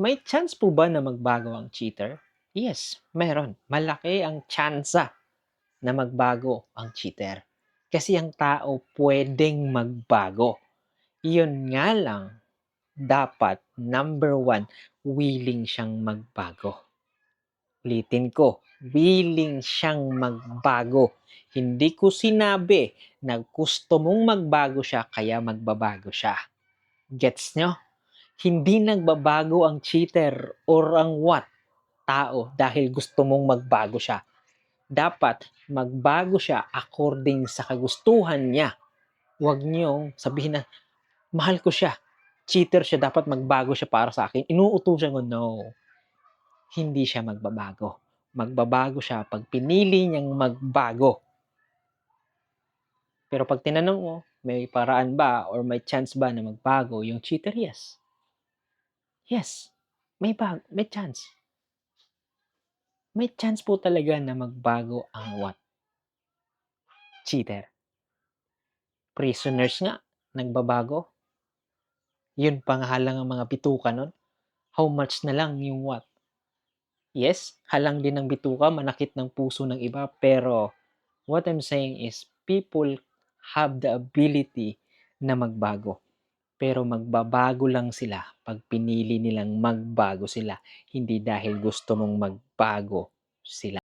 May chance po ba na magbago ang cheater? Yes, meron. Malaki ang tsansa na magbago ang cheater. Kasi ang tao pwedeng magbago. Yun nga lang, dapat, number one, willing siyang magbago. Ulitin ko, willing siyang magbago. Hindi ko sinabi na gusto mong magbago siya kaya magbabago siya. Gets nyo? Hindi nagbabago ang cheater or ang what tao dahil gusto mong magbago siya. Dapat magbago siya according sa kagustuhan niya. Huwag niyong sabihin na, mahal ko siya. Cheater siya, dapat magbago siya para sa akin. Inuutusan ko, no. Hindi siya magbabago. Magbabago siya pag pinili niyang magbago. Pero pag tinanong mo, may paraan ba or may chance ba na magbago yung cheater? Yes. Yes. May bag, may chance. May chance po talaga na magbago ang what? Cheater. Prisoners nga, nagbabago. Yun pa nga halang ang mga bituka nun. How much na lang yung what? Yes, halang din ng bituka, manakit ng puso ng iba, pero what I'm saying is people have the ability na magbago. Pero magbabago lang sila pag pinili nilang magbago sila, hindi dahil gusto mong magbago sila.